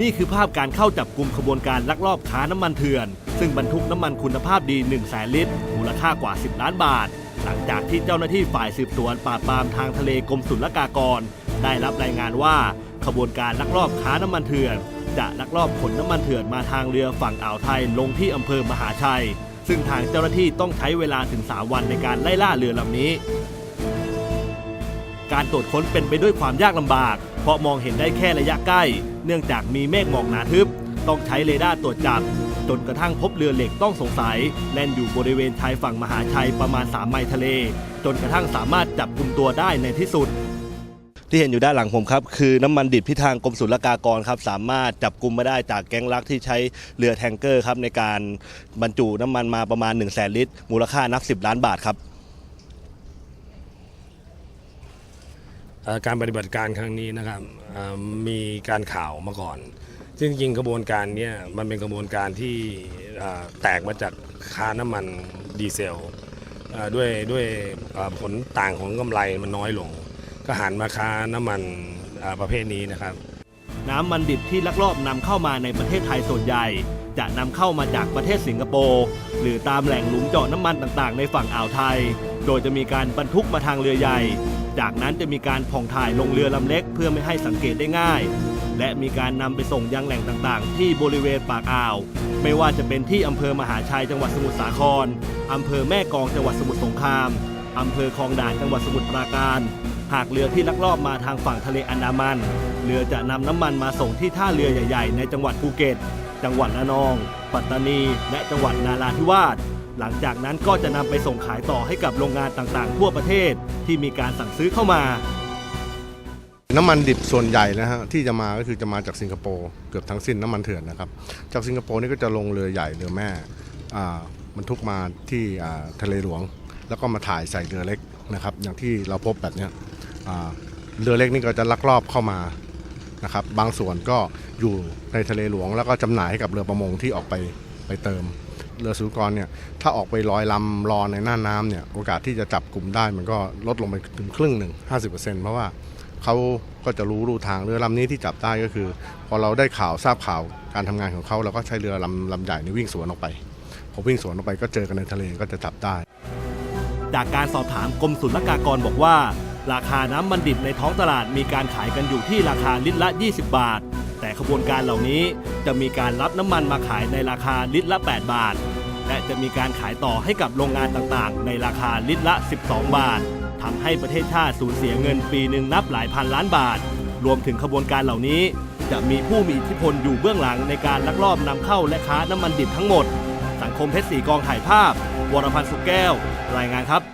นี่คือภาพการเข้าจับกลุ่มขบวนการลักลอบค้าน้ำมันเถื่อน ซึ่งบรรทุกน้ำมันคุณภาพดี1แสนลิตร มูลค่ากว่า 10 ล้านบาท หลังจากที่เจ้าหน้าที่ฝ่ายสืบสวนปราบปรามทางทะเลกรมศุลกากร ได้รับรายงานว่าขบวนการลักลอบค้าน้ำมันเถื่อน จะลักลอบขนน้ำมันเถื่อนมาทางเรือฝั่งอ่าวไทยลงที่อำเภอมหาชัย ซึ่งทางเจ้าหน้าที่ต้องใช้เวลาถึง 3 วันในการไล่ล่าเรือลำนี้ การตรวจค้นเป็นไปด้วยความยากลำบาก เพราะมองเห็นได้แค่ระยะใกล้ เนื่องจากมีเมฆหมอกหนาทึบ ต้องใช้เรดาร์ตรวจจับจนกระทั่งพบเรือเหล็กต้องสงสัย แล่นอยู่บริเวณชายฝั่งมหาชัยประมาณ 3 ไมล์ทะเล จนกระทั่งสามารถจับกลุ่มตัวได้ในที่สุด ที่เห็นอยู่ด้านหลังผมครับ คือน้ำมันดิบที่ทางกรมศุลกากรครับ สามารถจับกลุ่มมาได้จากแก๊งลักที่ใช้เรือแทงเกอร์ครับในการบรรจุน้ำมันมาประมาณ1 0 0 0 0แสนลิตร มูลค่านับ 10 ล้านบาทครับ เอ่อ การปฏิบัติการครั้งนี้นะครับมีการข่าวมาก่อน ซึ่งจริงกระบวนการนี้มันเป็นกระบวนการที่แตกมาจากค้าน้ำมันดีเซลด้วยด้วยผลต่างของกำไรมันน้อยลง ก็หันมาค้าน้ำมันประเภทนี้นะครับ น้ำมันดิบที่ลักลอบนำเข้ามาในประเทศไทยส่วนใหญ่ จะนำเข้ามาจากประเทศสิงคโปร์หรือตามแหล่งหลุมเจาะน้ำมันต่างๆ ในฝั่งอ่าวไทย โดยจะมีการบรรทุกมาทางเรือใหญ่ จากนั้นจะมีการผ่องถ่ายลงเรือลำเล็กเพื่อไม่ให้สังเกตได้ง่าย และมีการนำไปส่งยังแหล่งต่างๆ ที่บริเวณปากอ่าว ไม่ว่าจะเป็นที่อำเภอมหาชัยจังหวัดสมุทรสาครอำเภอแม่กองจังหวัดสมุทรสงครามอำเภอคลองด่านจังหวัดสมุทรปราการ หากเรือที่ลักลอบมาทางฝั่งทะเลอันดามัน เรือจะนำน้ำมันมาส่งที่ท่าเรือใหญ่ ๆ ในจังหวัดภูเก็ต จังหวัดระนอง ปัตตานี และจังหวัดนาราธิวาส หลังจากนั้นก็จะนำไปส่งขายต่อให้กับโรงงานต่างๆ ทั่วประเทศที่มีการสั่งซื้อเข้ามา น้ำมันดิบส่วนใหญ่นะฮะที่จะมาก็คือจะมาจากสิงคโปร์เกือบทั้งสิ้นน้ำมันเถื่อนนะครับ จากสิงคโปร์นี่ก็จะลงเรือใหญ่เรือแม่อ่าบรรทุกมาที่ทะเลหลวง แล้วก็มาถ่ายใส่เรือเล็กนะครับ อย่างที่เราพบแบบนี้เรือเล็กนี่ก็จะลักลอบเข้ามานะครับบางส่วนก็อยู่ในทะเลหลวง แล้วก็จำหน่ายให้กับเรือประมงที่ออกไปไปเติม เรือสุกรเนี่ยถ้าออกไปลอยลำรอในหน้าน้ำเนี่ยโอกาสที่จะจับกลุ่มได้มันก็ลดลงไปถึงครึ่งหนึ่ง50%เพราะว่าเขาก็จะรู้รูทางเรือลำนี้ที่จับได้ก็คือ พอเราได้ข่าวทราบข่าวการทำงานของเขาเราก็ใช้เรือลำลำใหญ่นี่วิ่งสวนออกไปพอวิ่งสวนออกไปก็เจอกันในทะเลก็จะจับได้ จากการสอบถามกรมศุลกากรบอกว่า ราคาน้ำมันดิบในท้องตลาดมีการขายกันอยู่ที่ราคาลิตรละ 20 บาท แต่ขบวนการเหล่านี้จะมีการรับน้ำมันมาขายในราคาลิตรละ 8 บาท และจะมีการขายต่อให้กับโรงงานต่างๆ ในราคาลิตรละ 12 บาททำให้ประเทศชาติสูญเสียเงินปีหนึ่งนับหลายพันล้านบาท รวมถึงขบวนการเหล่านี้ จะมีผู้มีอิทธิพลอยู่เบื้องหลังในการลักลอบนำเข้าและค้าน้ำมันดิบทั้งหมด สังคมเพชรสีกองถ่ายภาพ วรพันธ์สุขแก้ว รายงานครับ